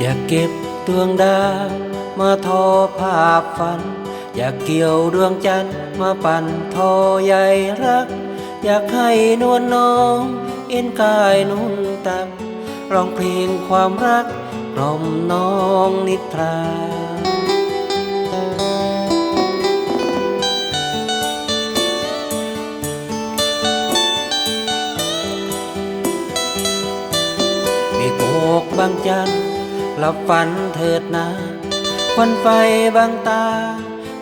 อยากเก็บดวงดาวมาทอภาพฝัน อยากเกี่ยวดวงจันทร์มาปั่นทอใยรัก อยากให้นวลน้อง เอ็นกายนุ่นตักร้องเพลงความรักกล่อมน้องนิทรามีโกกบางจันทร์ หลับฝันเถิดนาควันไฟบางตา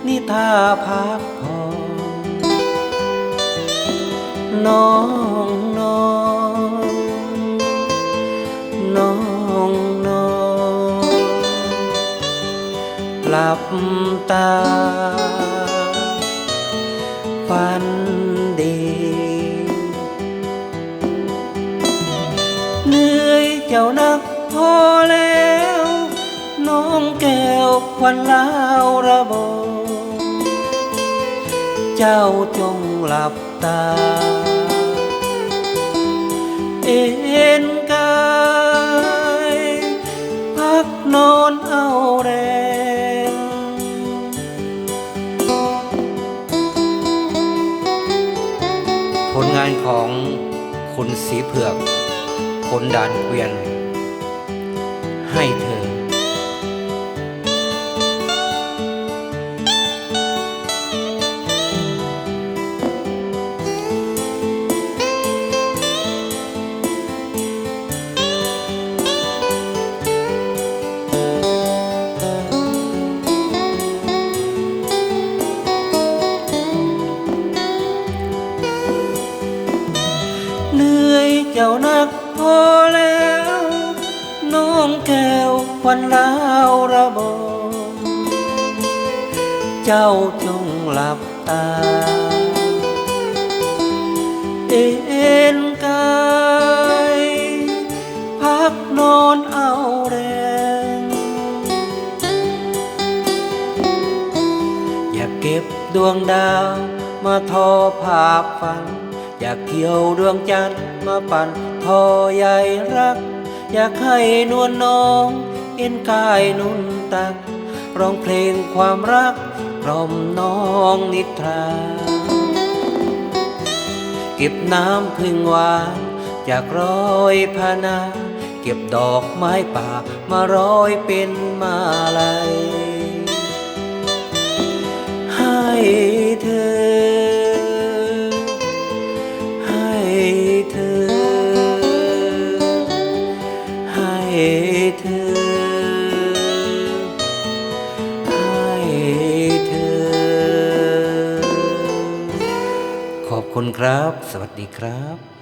นี่ท่าพักผ่อนน้องน้องน้องน้องหลับตาฝันดีเหนื่อยเจ้านักพอแล้ว ควันลาวระบมเจ้าจงหลับตา เอ็นกายพักนอนเอาแรงผลงานของคุณสีเผือกคนดานเกวียน ให้เธอ นื่ยเจ้านักพอแล้ว น้องแก้ววันลาวระบมเจ้าจงหลับตา เอ็นกายพักนอนเอาแรง อย่าเก็บดวงดาวมาทอภาพฝัน อยากเกี่ยวดวงจันทร์มาปั่นทอใยรัก อยากให้นวลน้อง เอ็นกายนุ่นตัก ร้องเพลงความรักกล่อมน้องนิทรา เก็บน้ำพึ่งวานจากร้อยพานา เก็บดอกไม้ป่ามาร้อยเป็นมาลัย ครับ สวัสดีครับ